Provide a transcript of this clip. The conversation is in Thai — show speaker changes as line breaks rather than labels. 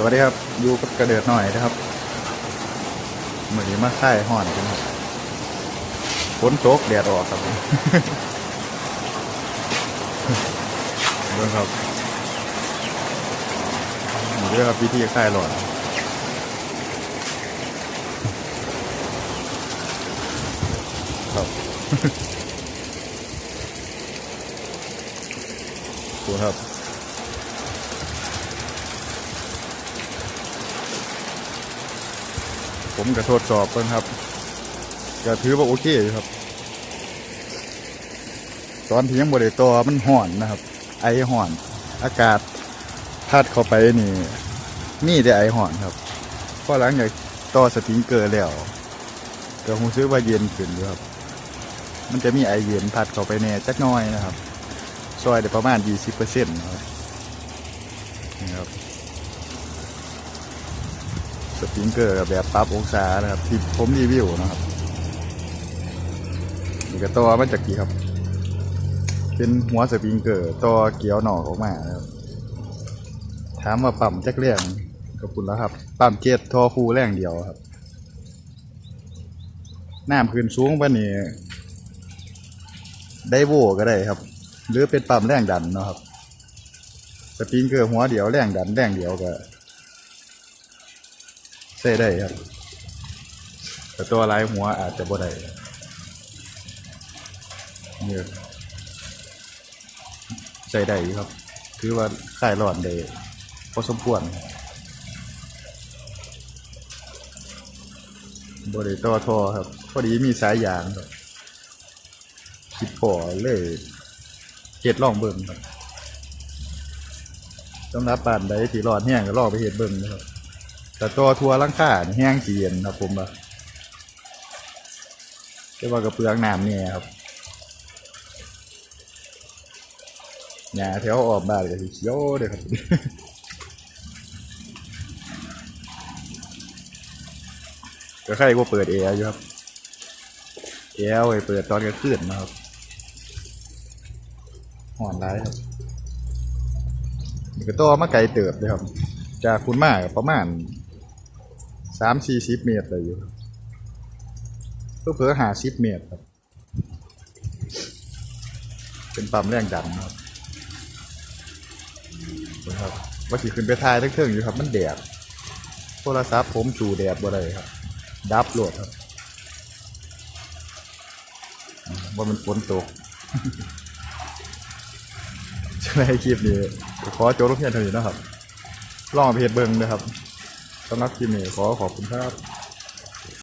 สวัสดีครับอยู่กับกระเดิดหน่อยนะครับเหมือนมาค่ายห่อนกันครับฝนตกแดดออกครับเบิ่งครับนี่เรื่องครับวิธีค่ายหลอดครับดูครับ ผมก็ทดสอบเพิ่นครับก็ถือว่าโอเคอยู่ครับ ตอนที่ยังบริตัวมันห่อนนะครับ ไอห่อน อากาศพัดเข้าไปนี่มีแต่ไอห่อนครับพอหลังจากต่อสปริงเกอร์แล้วก็คงซื้อว่าเย็นขึ้นอยู่ครับ มันจะมีไอเย็นพัดเข้าไปแน่จักน้อยนะครับซอยได้ประมาณ 20%นะครับนี่ครับ สปริงเกอร์กับแบบปรับองศานะครับ ที่ผมรีวิวนะครับนี่ก็ตัวมาจากกี่ครับ เป็นหัวสปริงเกอร์ตัวเกี่ยวหนอกออกมาครับถามว่าปั๊มจักแรงขอบคุณแล้วครับปั๊มเจ็ดทอคูแรงเดียวครับน้ำขึ้นสูงปะนี่ได้โวก็ได้ครับ หรือเป็นปั๊มแรงดันเนาะครับ สปริงเกอร์หัวเดียวแรงดันแรงเดียวก็ ใส่ได้ครับ แต่ตัวลายหัวอาจจะบ่ได้เนี่ยใส่ได้ครับคือว่าคลายรอนได้พอสมควรบริต่อทอครับ พอดีมีสายยางครับคิดพอเลยเจ็ดลองเบิ่งครับสำหรับป่านใดที่รอนแห้งก็ลอไปเห็ดเบิ่งนะครับ แต่ตัวทัวร์ลังค่าแห้งสีเย็นครับผมว่าเรียกว่ากระเปืองน้ำเนี่ยครับหญ้าแถวออกบ้านก็สิเขียวเด้อครับก็ใครก็เปิดแอร์อยู่ครับแอร์ไว้เปิดตอนกลางคืนนะครับห่อนร้ายครับก็ตัวมาไกลเติบเลยครับ จากคุณมากประมาณ สามสี่สิบเมตรเลยอยู่เพื่อเพื่อหาสิบเมตรครับ เป็นปั๊มแรงดันครับนะครับว่าสิขึ้นไปทายทั้งเครื่องอยู่ครับ มันแดดโทรศัพท์ผมจูแดดบ่ได้ครับ ดับโหลดครับว่ามันฝนตกช่วยให้คลิปนี้ขอโจทย์ลูกเพียนเท่านี้นะครับลองไปเฮ็ดเบิ่งนะครับ สำหรับคลิปนี้ขอขอบคุณครับ